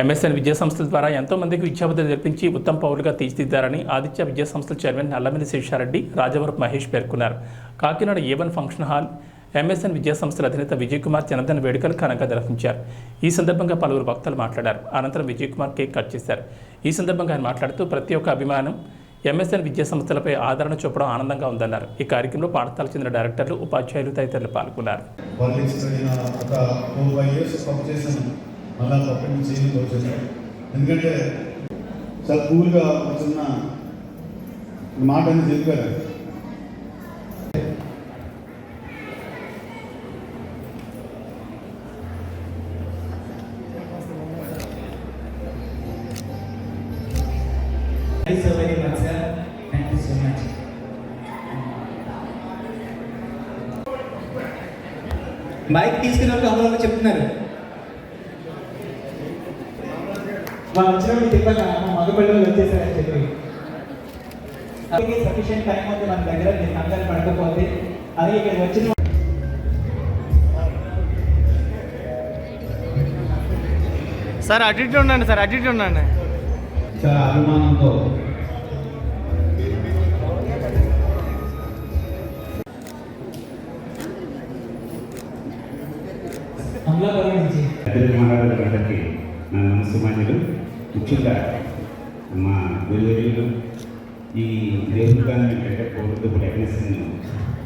MSN విద్యా సంస్థల ద్వారా ఎంతో మందికి విద్యాబుద్ధులు నేర్పించి ఉత్తమ పౌరులుగా తీర్చిదిద్దారని ఆదిత్య విద్యా సంస్థల చైర్మన్ నల్లమిల్లి శేషారెడ్డి రాజవరపు మహేష్ పేర్కొన్నారు. Kakinada A one function hall MSN విద్యా సంస్థల అధినేత విజయ్ కుమార్ జనధన వేడుకలు ఘనంగా నిర్వహించారు. ఈ సందర్భంగా పలువురు వక్తలు మాట్లాడారు. అనంతరం విజయ్ కుమార్ కేక్ కట్ చేశారు. ఈ సందర్భంగా ఆయన మాట్లాడుతూ ప్రతి ఒక్క అభిమానం ఎంఎస్ఎన్ విద్యా సంస్థలపై ఆదరణ చూపడం ఆనందంగా ఉందన్నారు. ఈ కార్యక్రమంలో పాఠశాలకు చెందిన డైరెక్టర్లు ఉపాధ్యాయులు తదితరులు పాల్గొన్నారు. మళ్ళా పప్పు నుంచి చేయడానికి ఎందుకంటే చాలా కూల్గా ఒక చిన్న మాట అని చెప్పారు Thank you so very much, sir. Thank you so much. Mic తీసుకున్నప్పుడు వాళ్ళు అమలు చెప్తున్నారు వాళ్ళు వచ్చినప్పుడు చెప్పాక మగపిల్లలు వచ్చేసారని చెప్పి. అలాగే సఫిషియెంట్ టైం ఉంది మన దగ్గర నేను అందరు పడకపోతే అలాగే ఇక్కడ వచ్చిన సార్ అటు ఇటు ఉండండి సార్ అటు ఇటు ఉండండి. చాలా అభిమానంతో. నా ముఖ్యంగా మా గురువులు ఈ నెహ్రూగాన్ని ఏంటంటే పూర్వపు టెక్నీషియన్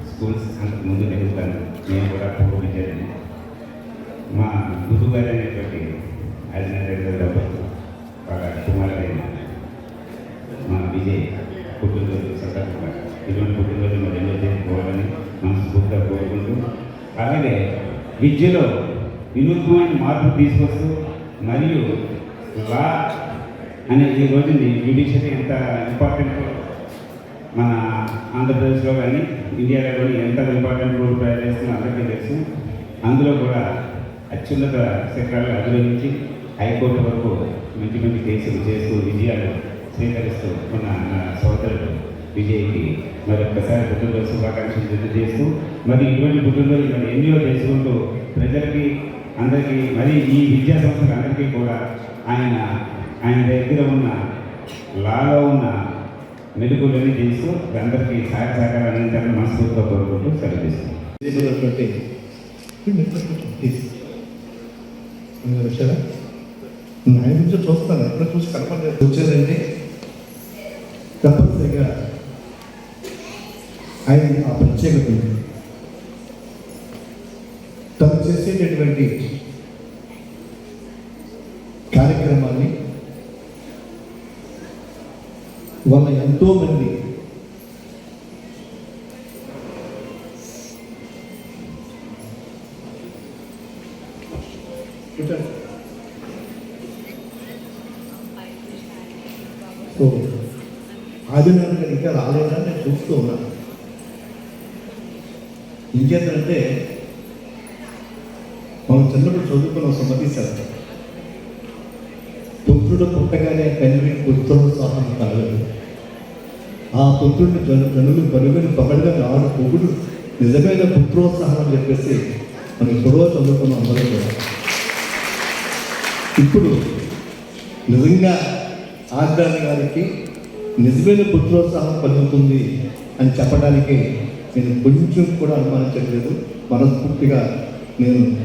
స్కూల్స్ అంతకు ముందు నేర్పుతాను నేను కూడా పూర్వ విద్యార్థిని మా గురువు గారు అనేటువంటి ఆయన వాళ్ళ కుమారుడైన మా విజయ్ పుట్టినరోజు సందర్భంగా ఇటువంటి పుట్టినరోజు మరి ఎన్నో చేసుకోవాలని మనస్ఫూర్తిగా కోరుకుంటూ అలాగే విద్యలో వినూత్నమైన మార్పు తీసుకొస్తూ మరియు లా అనే ఈ నీ జ్యుడిషియరీ ఎంత ఇంపార్టెంట్ మన ఆంధ్రప్రదేశ్లో కానీ ఇండియాలో కానీ ఎంత ఇంపార్టెంట్ రోల్ ప్లే చేస్తుందో అందరికీ తెలుసు. అందులో కూడా అత్యున్నత శిఖరాలు అధిరోహించి హైకోర్టు వరకు మంచి మంచి కేసులు చేస్తూ విజయాలు స్వీకరిస్తూ ఉన్న నా సోదరుడు విజయ్కి మరొకసారి పుట్టినరోజు శుభాకాంక్షలు తెలియజేస్తూ మరి ఇటువంటి పుట్టినరోజు మరి ఎన్నో చేసుకుంటూ ప్రజలకి అందరికీ మరి ఈ విద్యా సంస్థలు అందరికీ కూడా ఆయన ఆయన దగ్గర ఉన్న లాలో ఉన్న మెలుగులన్నీ చేస్తూ అందరికీ సహాయ సహకారం అందించాలని మనస్ఫూర్తిగా కోరుకుంటూ సెలవు వచ్చారా ఆయన గురించి చూస్తాను ఎక్కడ చూసి కనపడలేదు. వచ్చారండి తప్పనిసరిగా ఆయన ఆ ప్రత్యేకత తను చేసేటటువంటి కార్యక్రమాన్ని వాళ్ళ ఎంతో మంది కూర్చోండి. సో ఆదినారాయణ గారు ఇంకా రాలేదని నేను చూస్తూ ఉన్నాను. ఇంకేంటంటే మనం చిన్నప్పుడు చదువుకున్న సమ్మతిస్తారు పుత్రుడు పుట్టగానే తండ్రి పుత్రోత్సాహం కలగదు ఆ పుత్రుడిని జను జనులు పరుగుని పగడగా నాడు పొగుడు నిజమైన పుత్రోత్సాహం అని చెప్పేసి మనం ఎప్పుడో చదువుకున్నాం అందరూ కూడా. ఇప్పుడు నిజంగా ఆగ్రాని గారికి నిజమైన పుత్రోత్సాహం కలుగుతుంది అని చెప్పడానికి నేను కొంచెం కూడా అనుమానించట్లేదు మనస్ఫూర్తిగా నేను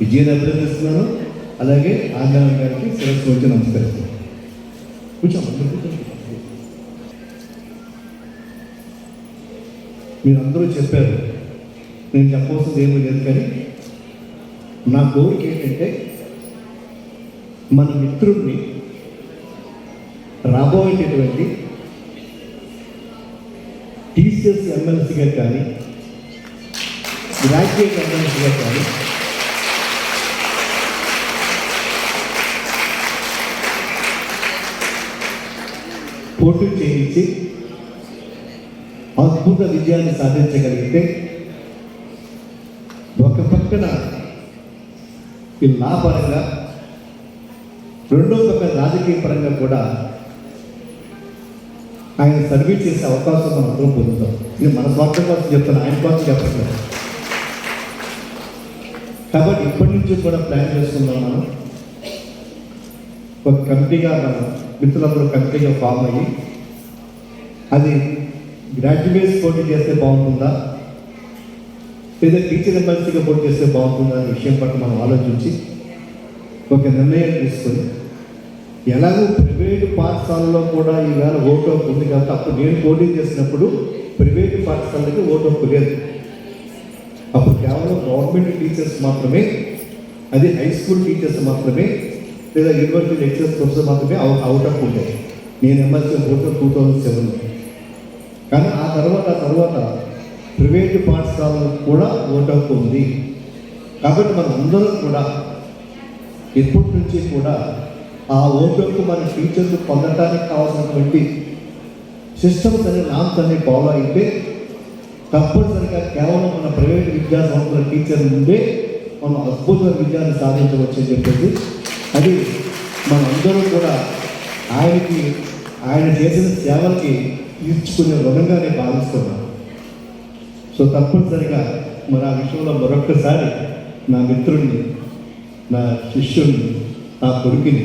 విజయాన్ని అభినందిస్తున్నాను. అలాగే ఆంధ్ర గారికి శిరస్సు వచ్చి నమస్కరిస్తున్నాను. కొంచెం అందరూ చెప్పారు. నేను చెప్పవలసింది ఏమీ లేదు కానీ నా కోరిక ఏంటంటే మన మిత్రుడిని రాబోయేటటువంటి టీసీఎస్ ఎమ్మెల్సీగా కానీ గ్రాడ్యుయేట్ ఎమ్మెల్సీగా కానీ పోటీ చేయించి అద్భుత విజయాన్ని సాధించగలిగితే ఒక పక్కన ఈ లాభపరంగా రెండో పక్క రాజకీయ పరంగా కూడా ఆయన సర్వీస్ చేసే అవకాశం మనం అందరం పొందుతాం. ఇది మన స్వార్థం కోసం చెప్తాను ఆయన కోసం చెప్పట్లేదు. కాబట్టి ఇప్పటి నుంచి కూడా ప్లాన్ చేసుకుందాం మనం. ఒక కమిటీగా మనం మిత్రులందరూ కమిటీగా ఫామ్ అయ్యి అది గ్రాడ్యుయేట్స్ పోటీ చేస్తే బాగుంటుందా? లేదా టీచర్ ఎమ్మెల్సీగా పోటీ చేస్తే బాగుంటుందా అనే విషయం పట్ల మనం ఆలోచించి ఒక నిర్ణయం తీసుకొని ఎలాగో ప్రైవేటు పాఠశాలలో కూడా ఈవేళ ఓటు హక్కు ఉంది కాబట్టి అప్పుడు నేను పోటీ చేసినప్పుడు ప్రైవేటు పాఠశాలకి ఓటు హక్కు లేదు. అప్పుడు కేవలం గవర్నమెంట్ టీచర్స్ మాత్రమే అది హై స్కూల్ టీచర్స్ మాత్రమే లేదా యూనివర్సిటీ లెక్చర్స్ ప్రొఫెసర్ మాత్రమే అవుట్ ఆఫ్ ఉండేది నేను MLC vote two thousand seven. కానీ ఆ తర్వాత ఆ తర్వాత ప్రైవేటు పాఠశాలకు కూడా ఓటు హక్కు ఉంది. కాబట్టి మనం అందరం కూడా ఎప్పటి నుంచి కూడా ఆ ఓటు మన టీచర్లు పొందటానికి కావాల్సినటువంటి సిస్టమ్స్ అనే నామ్స్ అనే ఫాలో అయితే తప్పనిసరిగా కేవలం మన ప్రైవేట్ విద్యా సంస్థల టీచర్ నుండే మనం అద్భుతమైన విజయాన్ని సాధించవచ్చు అని చెప్పేసి అది మనందరూ కూడా ఆయనకి ఆయన చేసిన సేవలకి తీర్చుకునే రుణంగా నేను భావిస్తున్నాను సో తప్పనిసరిగా మరి ఆ విషయంలో మరొక్కసారి నా మిత్రుడిని నా శిష్యుడిని నా కొడుకుని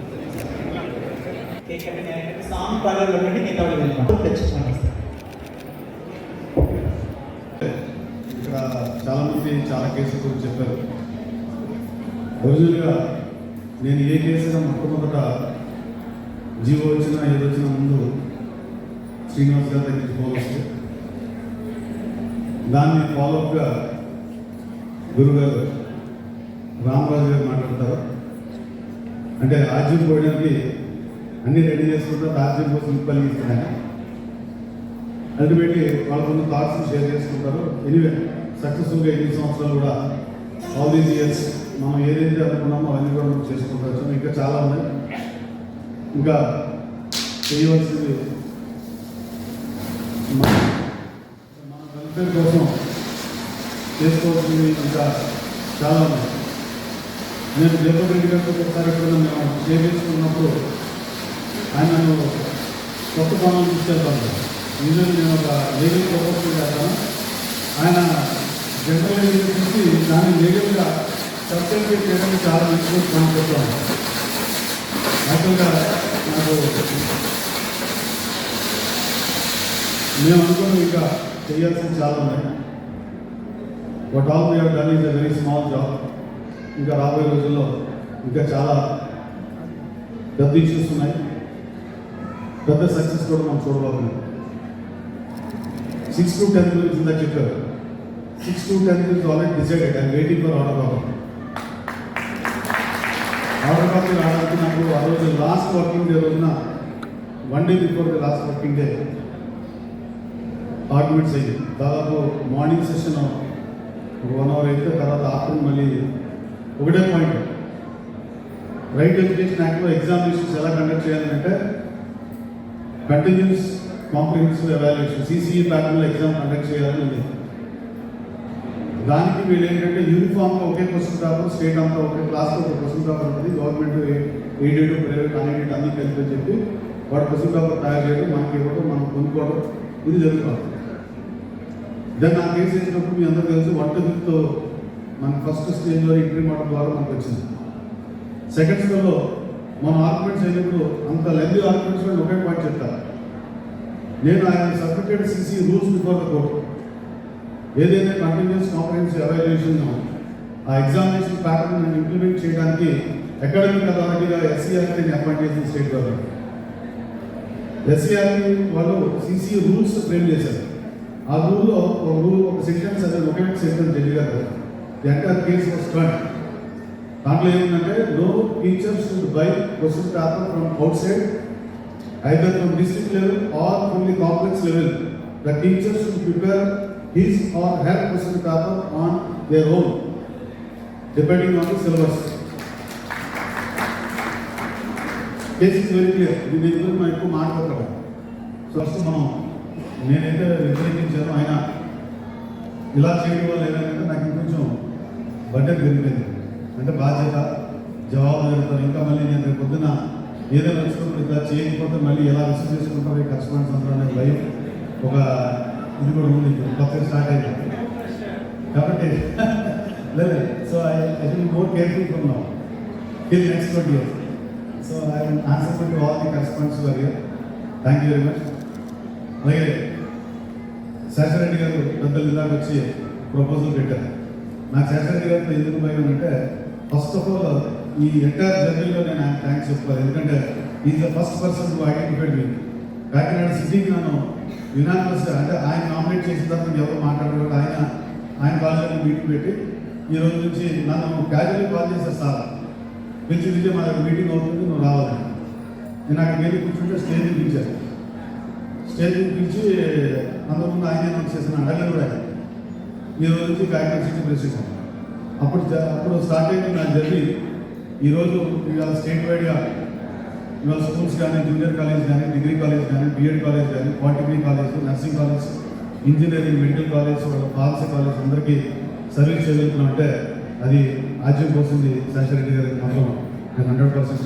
సాంగ్ పాడేది ఒకటి మిగతా వాళ్ళు ఇక్కడ చాలామంది చాలా కేసుల గురించి చెప్పారు రోజులుగా నేను ఏ కేసైనా మొట్టమొదట జీవో వచ్చినా ఏది వచ్చినా ముందు శ్రీనివాస్ గారి దగ్గరికి పోవచ్చు దాన్ని ఫాలోఅప్గా గురుగారు రామరాజు గారు మాట్లాడతారు అంటే రాజ్యం పోయడానికి అన్నీ రెడీ చేసుకుంటూ రాజ్యం కోసం కలిగిస్తున్నాయి అల్టిమేట్లీ వాళ్ళకున్న థాట్స్ షేర్ చేసుకుంటారు. ఎనీవే సక్సెస్ఫుల్గా ఎన్ని సంవత్సరాలు కూడా ఆల్ దీస్ ఇయర్స్ మనం ఏదైతే అనుకున్నామో అవన్నీ కూడా మనం చేసుకుంటూ ఇంకా చాలా ఉన్నాయి. ఇంకా చేయవలసింది మన వెల్ఫేర్ కోసం చేసుకోవాల్సింది ఇంకా చాలా ఉన్నాయి. నేను జగన్ రెడ్డి గారితో ఒకసారి ఎప్పుడైనా మేము షేర్ చేసుకున్నప్పుడు ఆయన కొత్త పనులు తీసుకెళ్తాను ఈరోజు నేను ఒక లీగల్ ప్రపోజల్ చేస్తాను ఆయన జనరల్ లీగల్ చూసి దాన్ని లీగల్గా సబ్స్టెన్షియేట్ చేయడానికి చాలా మంచిగా పని చెప్తాను యాక్చువల్గా నాకు మేము అనుకున్న ఇంకా చేయాల్సింది చాలా ఉన్నాయి. But all we have done is a very small job ఇంకా రాబోయే రోజుల్లో ఇంకా చాలా పెద్ద ఇష్యూస్ ఉన్నాయి. పెద్ద సక్సెస్ కూడా మనం చూడబోతున్నాం. సిక్స్ టు టెన్త్ గురించి ఇందాక చెప్పారు. సిక్స్ టు టెన్త్ గురించి already decided and waiting for order Babu order బాబు రావడానికి నాకు ఆ రోజు లాస్ట్ వర్కింగ్ డే రోజున one day before the last working day arguments అయ్యి దాదాపు మార్నింగ్ సెషన్ వన్ అవర్ అయితే తర్వాత ఆఫ్టర్నూన్ మళ్ళీ ఒకటే పాయింట్ రైట్ ఎడ్యుకేషన్ యాక్ట్లో ఎగ్జామినేషన్స్ ఎలా కండక్ట్ చేయాలంటే కంటిన్యూస్ కాంప్రిహెన్సివ్ ఎవాల్యుయేషన్ సిసిఈ ప్యాటర్న్లో ఎగ్జామ్ కండక్ట్ చేయాలని ఉంది. దానికి వీళ్ళు ఏంటంటే యూనిఫామ్గా ఒకే క్వశ్చన్ పేపర్ స్టేట్ అంతా ఒకే క్లాస్లో ఒక క్వశ్చన్ పేపర్ ఉంటుంది గవర్నమెంట్ ఎయిడెడ్ ప్రైవేట్ అన్ఎయిడెడ్ అన్ని కలిపి చెప్పి వాడు క్వశ్చన్ పేపర్ తయారు చేయడం మనకి ఇవ్వడం మనం కొనుక్కోవడం ఇది జరుగుతుంది. దెన్ ఆ కేసు వేసినప్పుడు మీ అందరూ తెలుసు వన్ టు ఫిఫ్త్ మన ఫస్ట్ స్టేజ్లో ఇంట్రీ మోడల్ ద్వారా మనకు వచ్చింది. సెకండ్ స్టేజ్లో మనం ఆర్గ్యుమెంట్స్ అయినప్పుడు అంత లెంది ఆర్గ్యుమెంట్స్లో ఒకే పాయింట్ చెప్తాను. నేను ఆయన certificate CC rules before the court. ఏదైతే కంటిన్యూస్ కాంప్రహెన్స్ ఎవాల్యుయేషన్ ఆ ఎగ్జామినేషన్ ప్యాటర్న్ ఇంప్లిమెంట్ చేయడానికి అకాడమిక్ అథారిటీగా ఎస్సీఆర్టీని అపాయింట్ చేసిన స్టేట్ గవర్నమెంట్ ఎస్సీఆర్టీ వాళ్ళు సిసి రూల్స్ ఫ్రేమ్ చేశారు. ఆ రూల్లో ఒక రూల్ ఒక సెక్షన్ అదే ఒకే సెక్షన్ జరిగారు గారు ది ఎంటైర్ కేసు వాస్ దాంట్లో ఏముందంటే no teachers should by question paper from outside either from district level or from the complex level the teachers should prepare his or her question paper on their own depending on the syllabus cases very clear దీని గురించి మనం ఎక్కువ మాట్లాడతాం so first మనం నేనైతే వ్యతిరేకించాను ఆయన ఇలా చేయడం వల్ల ఏమైందంటే నాకు ఇంకొంచెం బడ్జెట్ పెరిగిపోయింది. అంటే బాధ్యత జవాబుదారితో ఇంకా మళ్ళీ నేను రేపు పొద్దున ఏదైనా వచ్చినప్పుడు ఇట్లా చేయకపోతే మళ్ళీ ఎలా రిసీవ్ చేసుకుంటారో ఈ కస్టమర్స్ అందరూ అనే భయం ఒక ఇది కూడా ఉంది. కొత్తగా స్టార్ట్ అయింది. కాబట్టి లేదు so I I will more careful from now till next twenty years so I answer to all the corresponds were thank you very much అలాగే శేషరెడ్డి గారు పెద్దలు ఇలాగ వచ్చి ప్రపోజల్ పెట్టారు. నాకు శేషరెడ్డి గారితో ఎందుకు భయం అంటే ఫస్ట్ ఆఫ్ ఆల్ ఈ ఎంటైర్ జర్నీలో నేను ఆయన థ్యాంక్స్ చెప్పుకోవాలి ఎందుకంటే is the first person to identified మీ కాకినాడ సిటీకి నన్ను యునానిమస్ అంటే ఆయన నామినేట్ చేసిన తర్వాత ఎవరు మాట్లాడలేదు. ఆయన ఆయన కాలేజీలో మీటింగ్ పెట్టి ఈ రోజు నుంచి నన్ను క్యాజువల్లీ కాల్ చేశారు సార్ పిలిచి పిలిచి మా దగ్గర మీటింగ్ అవుతుంది నువ్వు రావాలని నేను అక్కడ వెళ్ళి కూర్చుంటే స్టేజ్ పిలిచాను స్టేజ్ పిలిచి అందరి ముందు ఆయన అనౌన్స్ చేసిన అడగలు కూడా ఈ రోజు నుంచి కాకినాడ సిటీ ప్రెసిడెంట్ అప్పుడు అప్పుడు స్టార్ట్ అయింది నా జర్నీ ఈరోజు ఇవాళ స్టేట్ వైడ్గా ఇవాళ స్కూల్స్ కానీ జూనియర్ కాలేజ్ కానీ డిగ్రీ కాలేజ్ కానీ బీఎడ్ కాలేజ్ కానీ polytechnic college nursing college engineering medical college pharmacy college అందరికీ సర్వీస్ చేయగలుగుతున్నాం అంటే అది ఆజ్యం పోసింది శేషరెడ్డి గారికి మాత్రం నేను హండ్రెడ్ పర్సెంట్